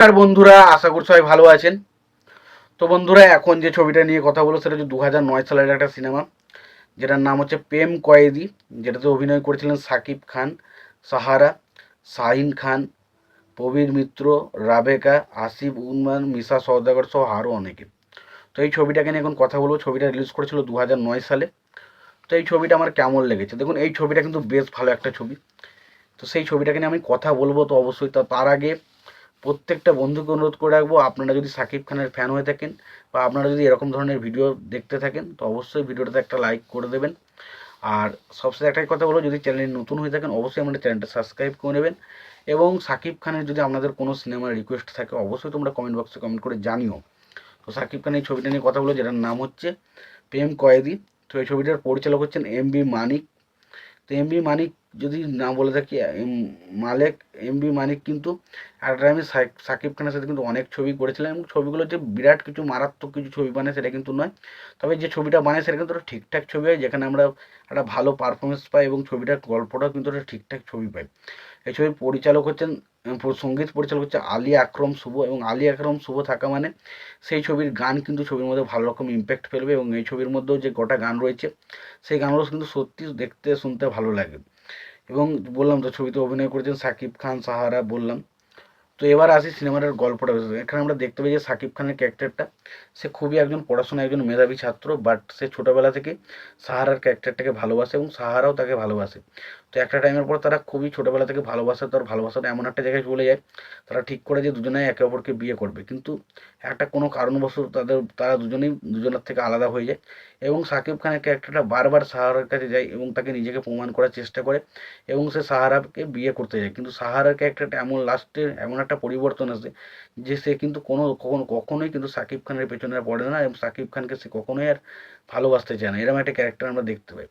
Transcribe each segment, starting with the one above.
নমস্কার বন্ধুরা, আশা করি সবাই ভালো আছেন। তো বন্ধুরা, এখন যে ছবিটা নিয়ে কথা বলো সেটা হচ্ছে দু হাজার নয় সালের একটা সিনেমা, যেটার নাম হচ্ছে প্রেম কয়েদি, যেটাতে অভিনয় করেছিলেন সাকিব খান, সাহারা, শাহিন খান, প্রবীর মিত্র, রাবেকা, আসিফ, উন্মান, মিশা সওদাগর সহ আরও অনেকে। তো এই ছবিটাকে নিয়ে এখন কথা বলব। ছবিটা রিলিজ করেছিল দু হাজার নয় সালে। তো এই ছবিটা আমার কেমন লেগেছে? দেখুন, এই ছবিটা কিন্তু বেশ ভালো একটা ছবি। তো সেই ছবিটাকে নিয়ে আমি কথা বলব, তো অবশ্যই তার আগে প্রত্যেকটা বন্ধুকে অনুরোধ করে রাখব, আপনারা যদি সাকিব খানের ফ্যান হয়ে থাকেন বা আপনারা যদি এরকম ধরনের ভিডিও দেখতে থাকেন, তো অবশ্যই ভিডিওটাতে একটা লাইক করে দেবেন। আর সবচেয়ে একটাই কথা বলো যদি চ্যানেলে নতুন হয়ে থাকেন, অবশ্যই আমাদের চ্যানেলটা সাবস্ক্রাইব করে নেবেন। এবং সাকিব খানের যদি আপনাদের কোনো সিনেমার রিকোয়েস্ট থাকে, অবশ্যই তোমরা কমেন্ট বক্সে কমেন্ট করে জানিও। তো সাকিব খানের এই ছবিটা নিয়ে কথা বলো যেটার নাম হচ্ছে প্রেম কয়েদি। তো এই ছবিটার পরিচালক হচ্ছেন এম বি মানিক। তো এম বি মানিক যদি না বলে থাকি মালেক, এম বি মানিক কিন্তু একটা টাইমে সাকিব খানের সাথে কিন্তু অনেক ছবি করেছিলেন এবং ছবিগুলো যে বিরাট কিছু মারাত্মক কিছু ছবি বানায় সেটা কিন্তু নয়। তবে যে ছবিটা বানায় সেটা কিন্তু ঠিকঠাক ছবি হয়, যেখানে আমরা একটা ভালো পারফরমেন্স পাই এবং ছবিটার গল্পটাও কিন্তু একটা ঠিকঠাক ছবি পাই। এই ছবির পরিচালক হচ্ছেন সংগীত পরিচালক হচ্ছে আলী আকরম শুভ। এবং আলী আকরম শুভ থাকা মানে সেই ছবির গান কিন্তু ছবির মধ্যে ভালো রকম ইম্প্যাক্ট ফেলবে। এবং এই ছবির মধ্যেও যে গোটা গান রয়েছে, সেই গানগুলো কিন্তু সত্যি দেখতে, শুনতে ভালো লাগে। এবং বললাম তো ছবিতে অভিনয় করেছেন সাকিব খান, সাহারা বললাম। তো এবার আসি সিনেমাটার গল্পটা। এখানে আমরা দেখতে পাই যে সাকিব খানের ক্যারেক্টারটা সে খুবই একজন পড়াশোনা একজন মেধাবী ছাত্র বাট সে ছোটোবেলা থেকে সাহারার ক্যারেক্টারটাকে ভালোবাসে এবং সাহারাও তাকে ভালোবাসে। তো একটা টাইমের পর তারা খুবই ছোটোবেলা থেকে ভালোবাসে, তার ভালোবাসাটা এমন একটা জায়গায় চলে যায়, তারা ঠিক করে যে দুজনেই একে অপরকে বিয়ে করবে। কিন্তু একটা কোনো কারণবশত তাদের, তারা দুজনেই, দুজনের থেকে আলাদা হয়ে যায় এবং সাকিব খানের ক্যারেক্টারটা বারবার সাহারার কাছে যায় এবং তাকে নিজেকে প্রমাণ করার চেষ্টা করে এবং সে সাহারাকে বিয়ে করতে যায়। কিন্তু সাহারার ক্যারেক্টারটা এমন লাস্টে এমন একটা পরিবর্তন আসে যে সে কিন্তু কোনো, কখনো, কখনোই কিন্তু সাকিব খানের পেছনে পড়ে না এবং সাকিব খানকে সে কখনোই আর ভালোবাসতে চায় না। এরকম একটা ক্যারেক্টার আমরা দেখতে পাই।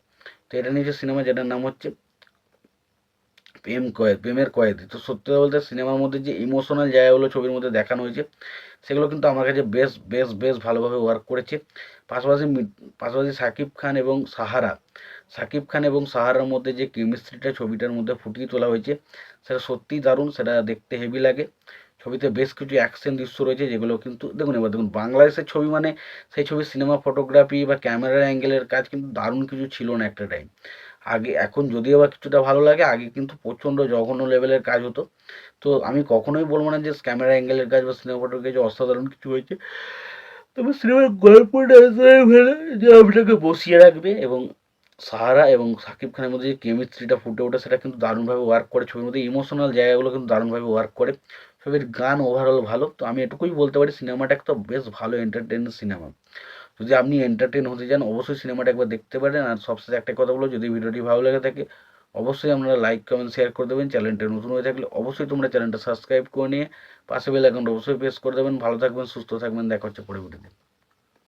তো এটা নিয়ে সিনেমা যেটার নাম হচ্ছে প্রেম কয়েদ প্রেমের কয়েদি তো সত্যি কথা বলতে সিনেমার মধ্যে যে ইমোশনাল জায়গাগুলো ছবির মধ্যে দেখানো হয়েছে, সেগুলো কিন্তু আমার কাছে বেশ বেশ বেশ ভালোভাবে ওয়ার্ক করেছে। পাশাপাশি পাশাপাশি সাকিব খান এবং সাহারা। সাকিব খান এবং সাহারার মধ্যে যে কেমিস্ট্রিটা ছবিটার মধ্যে ফুটিয়ে তোলা হয়েছে, সেটা সত্যিই দারুণ, সেটা দেখতে হেভি লাগে। ছবিতে বেশ কিছু অ্যাকশন দৃশ্য রয়েছে, যেগুলো কিন্তু, দেখুন এবার দেখুন, বাংলাদেশের ছবি মানে সেই ছবির সিনেমা ফটোগ্রাফি বা ক্যামেরা অ্যাঙ্গেলের কাজ কিন্তু দারুণ কিছু ছিল না একটা টাইম আগে, এখন যদিও বা কিছুটা ভালো লাগে, আগে কিন্তু প্রচণ্ড জঘন্য লেভেলের কাজ হতো। তো আমি কখনোই বলব না যে ক্যামেরা অ্যাঙ্গেলের কাজ বা সিনেমা ফটোগ্রাফি যে অসাধারণ কিছু হয়েছে। তবে সিনেমার গল্পটা যে আপনাকে বসিয়ে রাখবে এবং সাহারা এবং সাকিব খানের মধ্যে যে কেমিস্ট্রিটা ফুটে ওঠে, সেটা কিন্তু দারুণভাবে ওয়ার্ক করে। ছবির মধ্যে ইমোশনাল জায়গাগুলো কিন্তু দারুণভাবে ওয়ার্ক করে। ছবির গান ওভারঅল ভালো। তো আমি এটুকুই বলতে পারি সিনেমাটা একটা বেশ ভালো এন্টারটেন সিনেমা যদি আপনি এন্টারটেন হতে চান, অবশ্যই সিনেমাটা একবার দেখতে পারেন। আর সবশেষে একটা কথা বলো যদি ভিডিওটি ভালো লেগে থাকে, অবশ্যই আপনারা লাইক কমেন্ট শেয়ার করে দেবেন। চ্যানেলটা নতুন হয়ে থাকলে অবশ্যই তোমরা চ্যানেলটা সাবস্ক্রাইব করে নিয়ে পাশে বেল অ্যাকাউন্ট অবশ্যই প্রেস করে দেবেন। ভালো থাকবেন, সুস্থ থাকবেন। দেখা হচ্ছে পরবর্তীতে